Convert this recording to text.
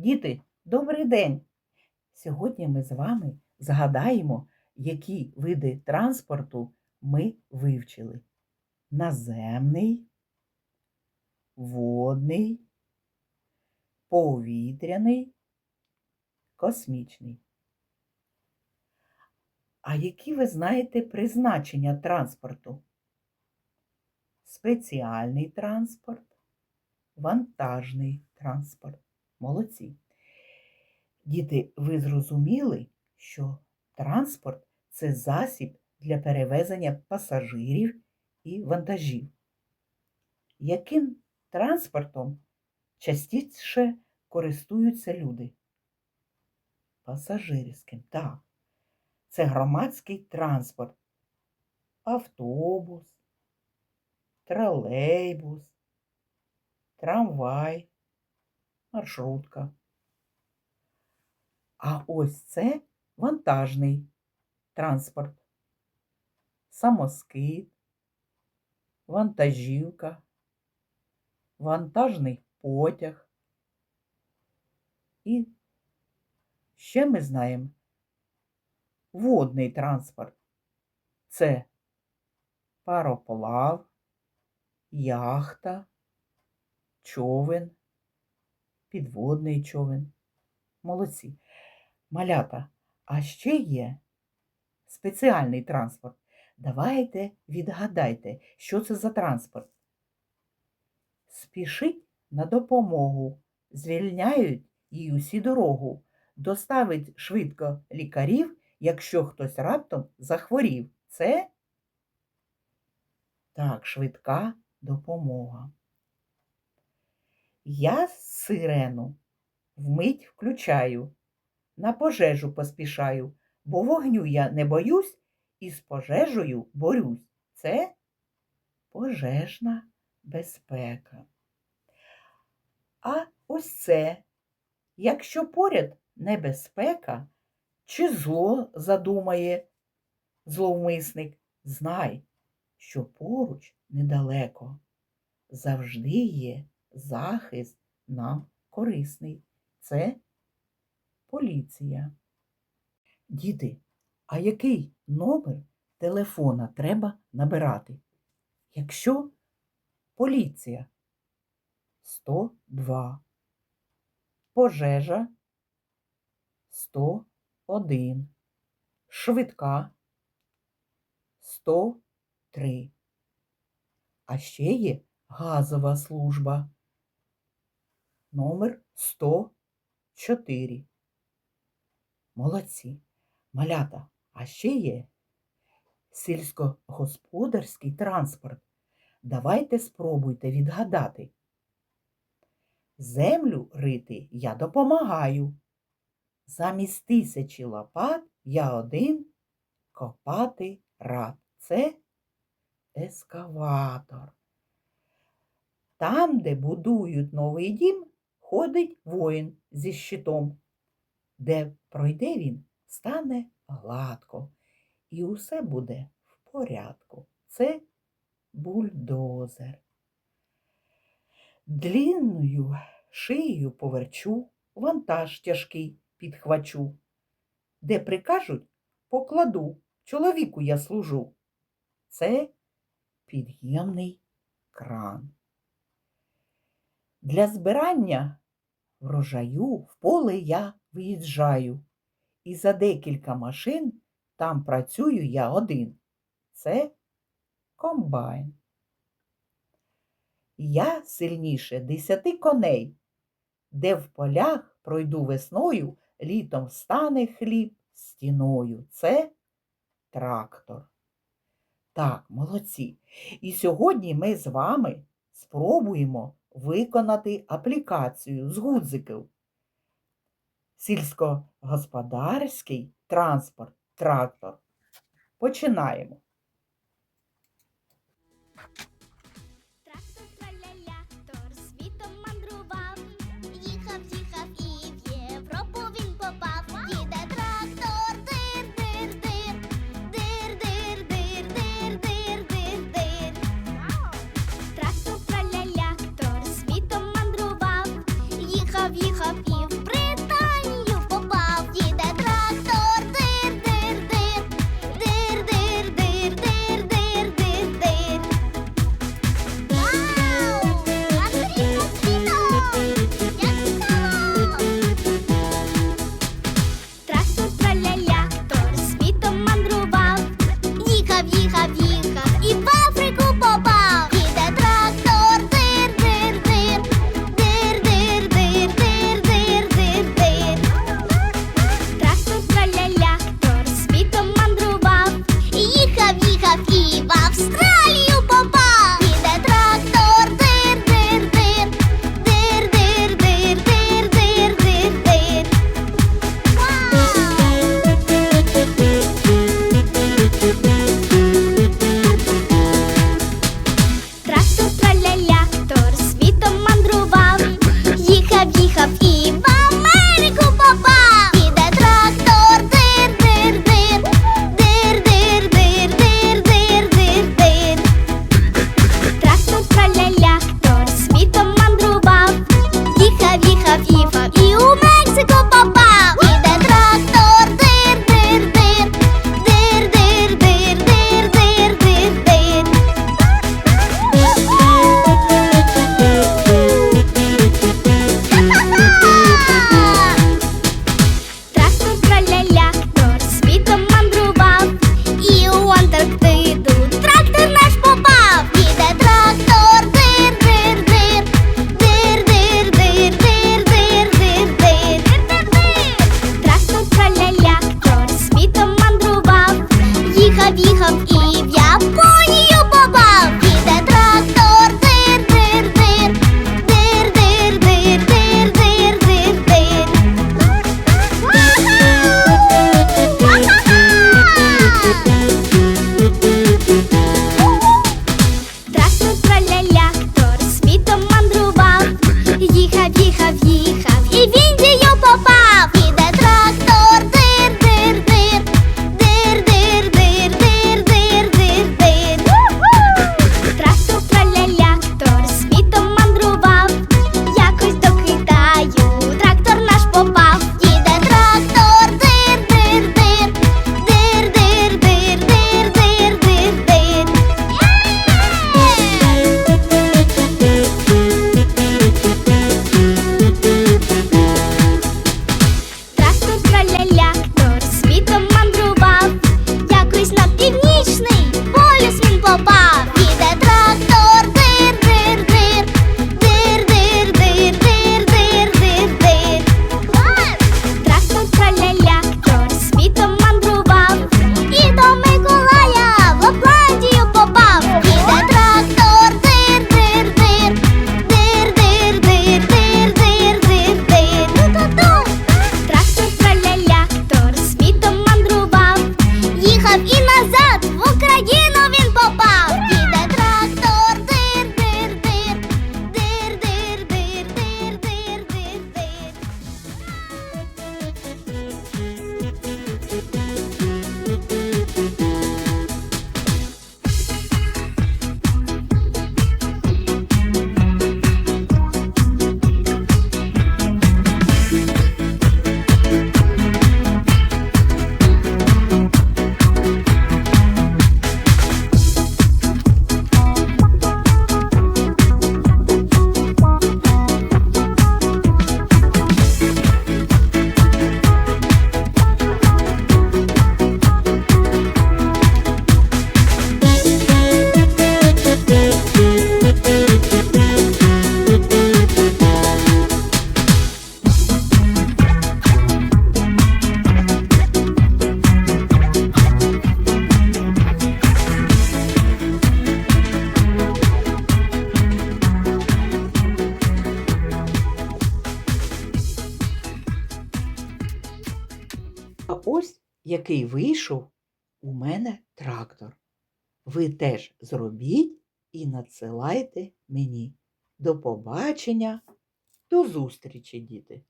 Діти, добрий день! Сьогодні ми з вами згадаємо, які види транспорту ми вивчили: наземний, водний, повітряний, космічний. А які ви знаєте призначення транспорту? Спеціальний транспорт, вантажний транспорт. Молодці. Діти, ви зрозуміли, що транспорт це засіб для перевезення пасажирів і вантажів. Яким транспортом частіше користуються люди? Пасажирським, так. Це громадський транспорт. Автобус, тролейбус, трамвай, маршрутка. А ось це вантажний транспорт. Самоскид, вантажівка, вантажний потяг. І ще ми знаємо водний транспорт. Це пароплав, яхта, човен, підводний човен. Молодці. Малята, а ще є спеціальний транспорт. Давайте відгадайте, що це за транспорт. Спішить на допомогу, звільняють їй усі дорогу, доставить швидко лікарів, якщо хтось раптом захворів. Це так, швидка допомога. Я сирену вмить включаю, на пожежу поспішаю, бо вогню я не боюсь і з пожежею борюсь. Це пожежна безпека. А ось це, якщо поряд небезпека, чи зло задумає зловмисник, знай, що поруч недалеко завжди є захист нам корисний. Це поліція. Діти, а який номер телефона треба набирати? Якщо поліція 102, пожежа 101, швидка 103. А ще є газова служба номер 104. Молодці. Малята, а ще є сільськогосподарський транспорт. Давайте спробуйте відгадати. Землю рити я допомагаю. Замість тисячі лопат я один копати рад. Це ескаватор. Там, де будують новий дім, ходить воїн зі щитом. Де пройде він, стане гладко, і усе буде в порядку. Це бульдозер. Длінною шиєю поверчу, вантаж тяжкий підхвачу. Де прикажуть, покладу, чоловіку я служу. Це під'ємний кран. Для збирання врожаю в поле я виїжджаю, і за декілька машин там працюю я один. Це комбайн. Я сильніше десяти коней, де в полях пройду весною, літом стане хліб стіною. Це трактор. Так, молодці. І сьогодні ми з вами спробуємо виконати аплікацію з гудзиків. Сільськогосподарський транспорт, трактор. Починаємо. Ось який вийшов у мене трактор. Ви теж зробіть і надсилайте мені. До побачення, до зустрічі, діти!